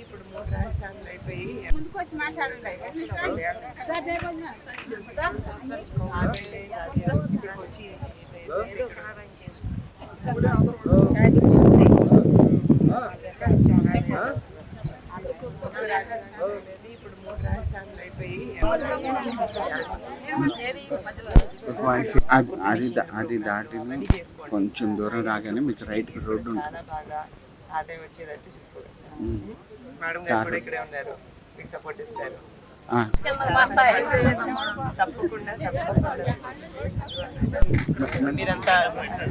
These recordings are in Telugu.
ఇప్పుడు మూడు రాజధానులు అయిపోయి ముందుకు వచ్చి మాట్లాడండి ఇప్పుడు మూడు రాజధానులు అయిపోయి అది అది కొంచెం దూరం రాగానే మీకు రైట్ రోడ్డు ఉంటుంది. వచ్చేటట్టు చూసుకోవాలి గారు కూడా ఇక్కడే ఉన్నారు మీకు సపోర్ట్ ఇస్తారు ఆ, తప్పకుండా తప్పకుండా మీరంతా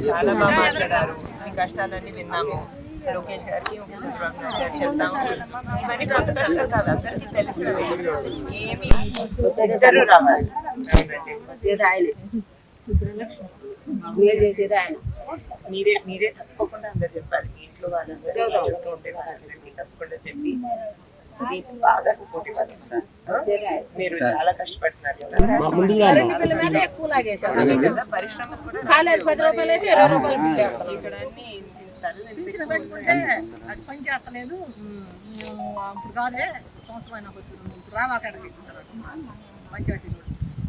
చాలా బాగా మాట్లాడారు. మీ కష్టాలన్నీ విన్నాము. లోకేష్ గారికి ఒక చంద్రబాబు నాయుడు గారికి చెప్తాము ఇవన్నీ కొత్త కష్టాలు కాదు అందరికీ తెలిసినవి ఏమి ఇద్దరు రావాలి మీరే మీరే తప్పకుండా అందరు చెప్పాలి. మీ ఇంట్లో వాళ్ళందరూ చుట్టూ ఉండే వాళ్ళందరికీ తప్పకుండా చెప్పి బాగా సపోర్ట్ ఇవ్వాలి మీరు చాలా కష్టపడుతున్నారు కదా. పరిశ్రమలు కూడా ఇక్కడ అన్ని పింఛన్ పెట్టుకుంటే. అది పని చేస్తలేదు. మేము అప్పుడు కాదే సంవత్సరం అయినా వచ్చింది ఇప్పుడు రావా అక్కడికి? పంచాయతీ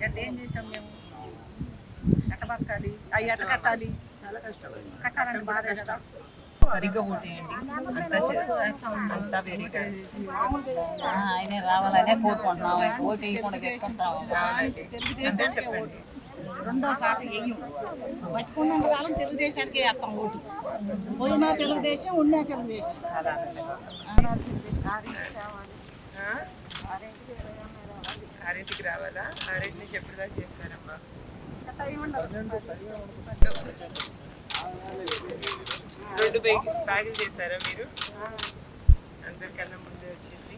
ఎట్ట ఏం చేసాం మేము? ఎట్ట బతకాలి? అవి ఎట్ట కట్టాలి? చాలా కష్టపడి కట్టాలంటే బాధే కదా. సరిగ్గా ఓటేయండి ఆయనే రావాలనే కోరుకుంటున్నాం. ఓటు వేయకుండా చెప్పండి. రెండో సాట వెయ్యం బతుకున్నంత కాలం తెలుగుదేశానికి వేస్తాం ఓటు. పోయినా తెలుగుదేశం ఉన్నా తెలుగుదేశం? ఆరింటికి రావాలా? ఆరింటి నుంచి ఎప్పుడుదా చేస్తారమ్మా? రెండు బ్యాగ్ బ్యాగులు చేస్తారా మీరు? అందరికన్నా ముందే వచ్చేసి.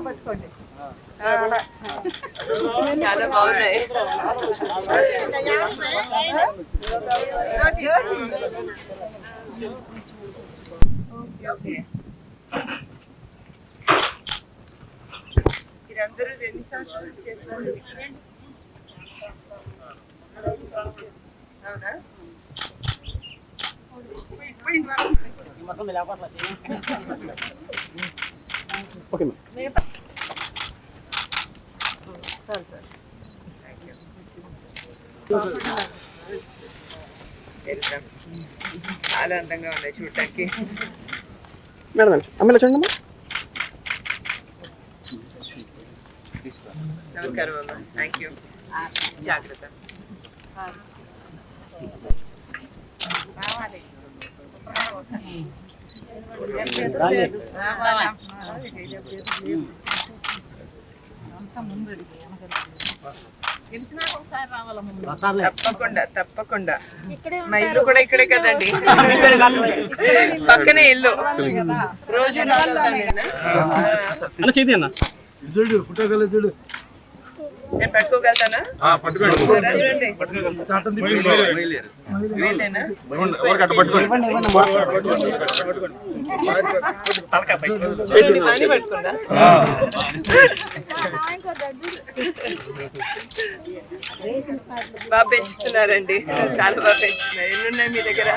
పట్టుకోండి చాలా బాగున్నాయి ఓకే మీరందరూ ఎన్ని సంవత్సరాలు చేస్తారు అవునా చాలు సార్ థ్యాంక్ యూ వెళ్తాం చాలా అందంగా ఉన్నాయి చూడటానికి మేడం అమ్మాయిలా చూడండి నమస్కారం అమ్మ. థ్యాంక్ యూ జాగ్రత్త. రావాల తప్పకుండా తప్పకుండా మా ఇల్లు కూడా ఇక్కడే కదండి. పక్కనే ఇల్లు. రోజు? అన్న. చేతి అన్న. నేను పట్టుకోగలుగుతానా? బాగా పెంచుతున్నారండి. చాలా బాగా పెంచుతున్నారు. ఎన్ని ఉన్నాయి మీ దగ్గర?